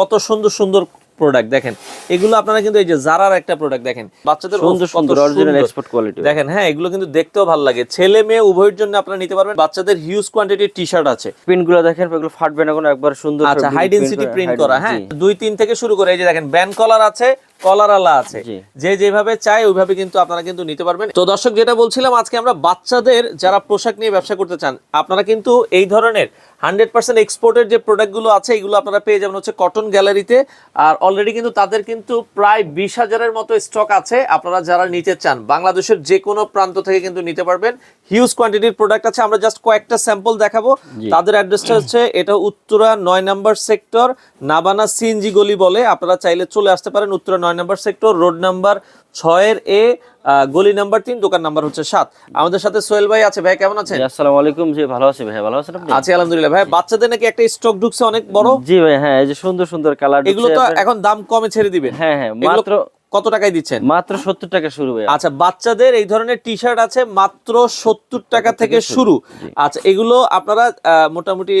কত সুন্দর সুন্দর প্রোডাক্ট দেখেন। এগুলো আপনারা কিন্তু এই যে জারার একটা প্রোডাক্ট দেখেন। বাচ্চাদের সুন্দর সুন্দর অরিজিনাল এক্সপোর্ট কোয়ালিটি দেখেন হ্যাঁ এগুলো কিন্তু দেখতেও ভালো লাগে। ছেলে মেয়ে উভয়ের জন্য আপনারা নিতে পারবেন। বাচ্চাদের হিউজ কোয়ান্টিটি টি শার্ট আছে। প্রিন্টগুলো দেখেন এগুলো ফাটবে না কোনো একবার সুন্দর আচ্ছা হাই ডেনসিটি প্রিন্ট করা হ্যাঁ? দুই তিন থেকে শুরু করে এই যে দেখেন ব্যান কলার আছে কলার আলা আছে। যে যেভাবে চায় ওইভাবে কিন্তু আপনারা কিন্তু নিতে পারবেন। তো দর্শক যেটা বলছিলাম আজকে আমরা বাচ্চাদের যারা পোশাক নিয়ে ব্যবসা করতে চান আপনারা কিন্তু এই ধরনের হান্ড্রেড পার্সেন্ট এক্সপোর্টের যে প্রোডাক্টগুলো আছে এগুলো আপনারা পেয়ে যাবেন হচ্ছে কটন গ্যালারিতে আর অলরেডি কিন্তু তাদের কিন্তু প্রায় বিশ হাজারের মতো স্টক আছে। আপনারা যারা নিতে চান বাংলাদেশের যে কোনো প্রান্ত থেকে কিন্তু নিতে পারবেন। হিউজ কোয়ান্টিটির প্রোডাক্ট আছে। আমরা জাস্ট কয়েকটা স্যাম্পল দেখাবো। তাদের অ্যাড্রেসটা হচ্ছে এটা উত্তরা নয় নাম্বার সেক্টর নাবানা সিএনজি গলি বলে। আপনারা চাইলে চলে আসতে পারেন উত্তরা নয় নাম্বার সেক্টর রোড নাম্বার ছয়ের এ গলি নাম্বার তিন দোকান নাম্বার হচ্ছে সাত। আমাদের সাথে সোহেল ভাই আছে ভাই কেমন আছেন? আসসালাম আসসালামু আলাইকুম। জি ভালো আছি ভাই। ভালো আছেন আপনি? আছি আলহামদুলিল্লাহ। ভাই বাচ্চাদের নাকি একটা স্টক ঢুকছে অনেক বড়? জি ভাই হ্যাঁ এই যে সুন্দর সুন্দর কালার এগুলো তো এখন দাম কমে ছেড়ে দিবেন হ্যাঁ হ্যাঁ মাত্র কত টাকায় দিচ্ছেন? মাত্র সত্তর টাকা শুরু আচ্ছা বাচ্চাদের এই ধরনের টি শার্ট আছে মাত্র সত্তর টাকা থেকে শুরু। আচ্ছা এগুলো আপনারা মোটামুটি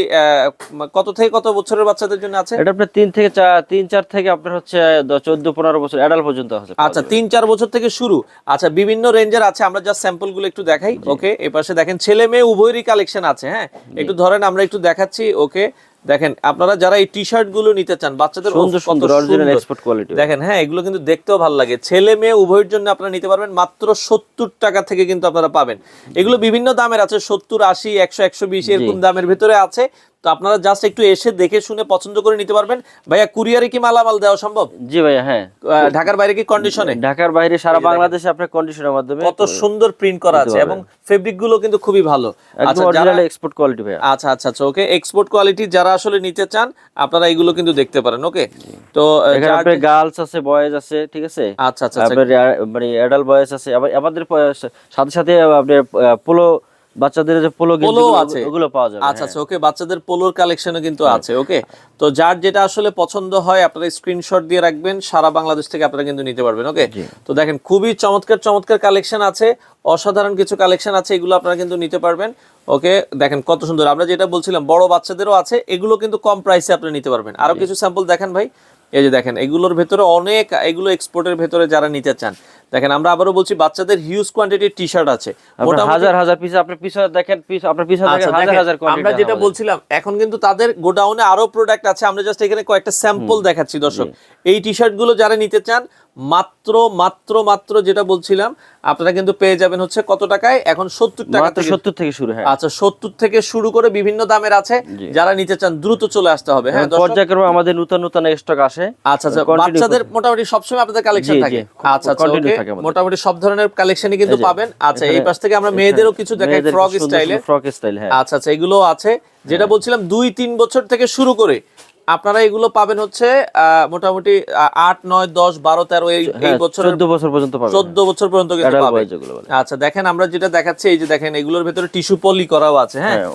কত থেকে কত বছরের বাচ্চাদের জন্য আছে? এটা আপনার তিন থেকে চার তিন চার থেকে আপনার হচ্ছে চোদ্দ পনেরো বছর অ্যাডাল্ট পর্যন্ত আছে। আচ্ছা তিন চার বছর থেকে শুরু। আচ্ছা বিভিন্ন রেঞ্জের আছে আমরা জাস্ট স্যাম্পলগুলো একটু দেখাই ওকে এই পাশে দেখেন ছেলে মেয়ে উভয়েরই কালেকশন আছে হ্যাঁ? একটু ধরেন আমরা একটু দেখাচ্ছি ওকে দেখেন আপনারা যারা এই টি শার্টগুলো নিতে চান বাচ্চাদের সুন্দর সুন্দর অরিজিনাল এক্সপোর্ট কোয়ালিটি দেখেন হ্যাঁ এগুলো কিন্তু দেখতেও ভালো লাগে। ছেলে মেয়ে উভয়ের জন্য আপনারা নিতে পারবেন মাত্র সত্তর টাকা থেকে কিন্তু আপনারা পাবেন। এগুলো বিভিন্ন দামের আছে সত্তর আশি একশো একশো বিশ এরকম দামের ভেতরে আছে। তো আপনারা জাস্ট একটু এসে দেখে শুনে পছন্দ করে নিতে পারবেন। ভাইয়া কুরিয়ারে কি মালামাল দেওয়া সম্ভব? জি ভাইয়া হ্যাঁ। ঢাকার বাইরে কি কন্ডিশনে ঢাকার বাইরে সারা বাংলাদেশে আপনার কন্ডিশনের মাধ্যমে কত সুন্দর প্রিন্ট করা আছে এবং ফেব্রিকগুলো কিন্তু খুবই ভালো। আচ্ছা যারা এক্সপোর্ট কোয়ালিটি ভাই আচ্ছা আচ্ছা আচ্ছা ওকে এক্সপোর্ট কোয়ালিটি যারা আসলে নিতে চান আপনারা এগুলো কিন্তু দেখতে পারেন ওকে তো এখানে আপনার গার্লস আছে বয়েজ আছে ঠিক আছে? আচ্ছা আচ্ছা আচ্ছা। মানে অ্যাডাল্ট বয়েজ আছে আবার আমাদের সাথে সাথে আপনার পোলো বাচ্চাদের যে পোলো পোলো আছে। ওগুলো পাওয়া যাবে আচ্ছা আচ্ছা ওকে বাচ্চাদের পোলোর কালেকশনও কিন্তু আছে ওকে? তো যার যেটা আসলে পছন্দ হয় আপনারা স্ক্রিনশট দিয়ে রাখবেন সারা বাংলাদেশ থেকে আপনারা কিন্তু নিতে পারবেন ওকে? তো দেখেন খুবই চমৎকার চমৎকার কালেকশন আছে অসাধারণ কিছু কালেকশন আছে এগুলো আপনারা কিন্তু নিতে পারবেন ওকে? দেখেন কত সুন্দর। আমরা যেটা বলছিলাম বড় বাচ্চাদেরও আছে এগুলো কিন্তু কম প্রাইসে আপনি নিতে পারবেন। আরও কিছু স্যাম্পল দেখেন ভাই। এই যে দেখেন এগুলোর ভেতরে অনেক এগুলো এক্সপোর্টের ভেতরে যারা নিতে চান দেখেন আমরা আবারও বলছি বাচ্চাদের হিউজ কোয়ান্টিটি টি শার্ট আছে হাজার হাজার পিস আপনার পিছনে দেখেন পিস আপনার পিছনে আচ্ছা, দেখেন হাজার আমরা যেটা বলছিলাম এখন কিন্তু তাদের গোডাউনে আরও প্রোডাক্ট আছে আমরা জাস্ট এখানে কয়েকটা স্যাম্পল দেখাচ্ছি দর্শক। এই টি শার্টগুলো যারা নিতে চান মাত্র মাত্র মাত্র যেটা বলছিলাম আপনারা কিন্তু পেয়ে যাবেন হচ্ছে কত টাকায়? এখন সত্তর টাকা থেকে সত্তর থেকে শুরু হয়। আচ্ছা সত্তর থেকে শুরু করে বিভিন্ন দামের আছে। যারা নিতে চান দ্রুত চলে আসতে হবে হ্যাঁ পর্যায়ক্রমে আমাদের নতুন নতুন স্টক আসে। আচ্ছা আচ্ছা বাচ্চাদের মোটামুটি সবসময় আপনাদের কালেকশন থাকে। আচ্ছা আচ্ছা। মোটামুটি সব ধরনের কালেকশনই কিন্তু পাবেন। আচ্ছা এই পাশ থেকে আমরা মেয়েদেরও কিছু দেখাই ফ্রক স্টাইলে ফ্রক স্টাইল হ্যাঁ। আচ্ছা আচ্ছা এগুলো আছে। যেটা বলছিলাম দুই তিন বছর থেকে শুরু করে আপনারা এগুলো পাবেন হচ্ছে মোটামুটি আট নয় দশ বারো তেরো এই হ্যাঁ, চোদ্দ বছর পর্যন্ত চোদ্দ বছর পর্যন্ত। আচ্ছা দেখেন আমরা যেটা দেখাচ্ছি এই যে দেখেন এগুলোর ভেতরে টিস্যু পলি করাও আছে হ্যাঁ? হ্যাঁ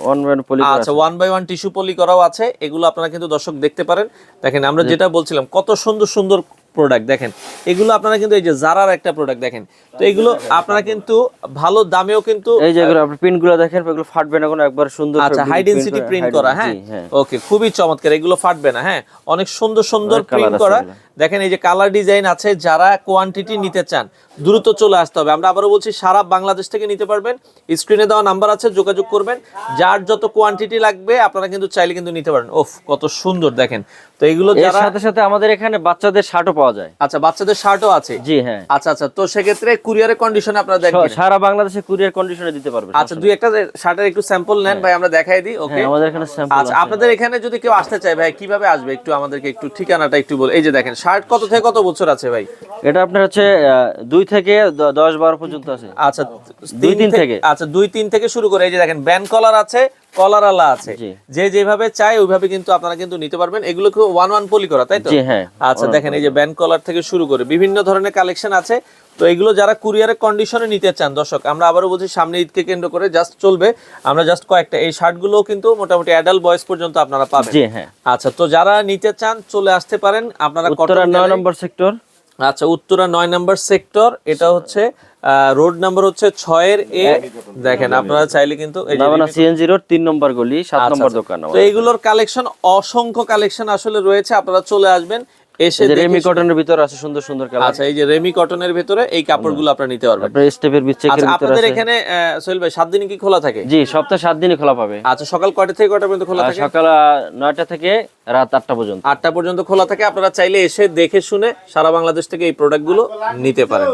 আচ্ছা one by one tissue poly করাও আছে এগুলো আপনারা কিন্তু দর্শক দেখতে পারেন। দেখেন আমরা যেটা বলছিলাম কত সুন্দর সুন্দর প্রোডাক্ট দেখেন এগুলো আপনারা কিন্তু এই যে জারার একটা প্রোডাক্ট দেখেন তো এগুলো আপনারা কিন্তু ভালো দামেও কিন্তু এই যে এগুলো আপনি প্রিন্টগুলো দেখেন এগুলো ফাটবে না কোনো একবার সুন্দর আচ্ছা হাই ডেন্সিটি প্রিন্ট করা হ্যাঁ? ওকে খুবই চমৎকার এগুলো ফাটবে না হ্যাঁ? অনেক সুন্দর সুন্দর প্রিন্ট করা। দেখেন এই যে কালার ডিজাইন আছে যারা কোয়ান্টিটি নিতে চান দ্রুত চলে আসতে হবে। আমরা আবারও বলছি সারা বাংলাদেশ থেকে নিতে পারবেন। স্ক্রিনে দেওয়া নাম্বার আছে যোগাযোগ করবেন। যার যত কোয়ান্টিটি লাগবে আপনারা কিন্তু চাইলে কিন্তু নিতে পারেন। ওফ কত সুন্দর দেখেন। তো এগুলো যারা সাথে সাথে আমাদের এখানে বাচ্চাদের শার্টও পাওয়া যায়। আচ্ছা বাচ্চাদের শার্টও আছে? জি হ্যাঁ। আচ্ছা আচ্ছা তো সেক্ষেত্রে কুরিয়ারের কন্ডিশনে আপনারা দেন কিনা? সারা বাংলাদেশে কুরিয়ার কন্ডিশনে দিতে পারবেন আচ্ছা দুই একটা শার্টের একটু স্যাম্পল নেন ভাই আমরা দেখাই দিই ওকে হ্যাঁ আমাদের এখানে স্যাম্পল আচ্ছা আপনাদের এখানে যদি কেউ আসতে চায় ভাই কীভাবে আসবে? একটু আমাদেরকে একটু ঠিকানাটা একটু বল এই যে দেখেন শার্ট কত থেকে কত বছর আছে ভাই? এটা আপনার হচ্ছে দুই থেকে দশ বারো পর্যন্ত আছে। আচ্ছা দুই তিন থেকে। আচ্ছা দুই তিন থেকে শুরু করে এই যে দেখেন ব্যান কলার আছে কলার আলা আছে। যে যেভাবে চায় ওইভাবে কিন্তু আপনারা কিন্তু নিতে পারবেন। এগুলো ওয়ান ওয়ান পলি করা তাই তো? হ্যাঁ আচ্ছা দেখেন এই যে ব্যান্ড কলার থেকে শুরু করে বিভিন্ন ধরনের কালেকশন আছে। তো এগুলো যারা কুরিয়ারের কন্ডিশনে নিতে চান দর্শক আমরা আবারও বলছি সামনে ঈদকে কেন্দ্র করে জাস্ট চলবে। আমরা জাস্ট কয়েকটা এই শার্টগুলোও কিন্তু মোটামুটি অ্যাডাল্ট বয়স পর্যন্ত আপনারা পাবেন। জি হ্যাঁ। আচ্ছা তো যারা নিতে চান চলে আসতে পারেন। আপনারা উত্তরা কটন নয় নম্বর সেক্টর আচ্ছা উত্তরা নয় নম্বর সেক্টর এটা হচ্ছে রোড নাম্বার হচ্ছে ছয়ের এ। দেখেন আপনারা চাইলে কিন্তু এই যে সিএনজি রোড তিন নম্বর গলি সাত নম্বর দোকান তো এইগুলোর কালেকশন অসংখ্য কালেকশন আসলে রয়েছে আপনারা চলে আসবেন। এসে রেমি কটনের ভিতর আছে সুন্দর সুন্দর কালার আচ্ছা এই যে রেমি কটনের ভিতরে এই কাপড়গুলো আপনারা নিতে পারবেন। আপনার স্টেপের আচ্ছা আপনাদের এখানে আহ, সোহেল ভাই সাত দিনই কি খোলা থাকে? জি সপ্তাহে সাত দিনই খোলা পাবে। আচ্ছা সকাল কয়টা থেকে কয়টা পর্যন্ত খোলা থাকে? সকাল থেকে রাত আটটা পর্যন্ত। আটটা পর্যন্ত খোলা থাকে। আপনারা চাইলে এসে দেখে শুনে সারা বাংলাদেশ থেকে এই প্রোডাক্টগুলো নিতে পারেন।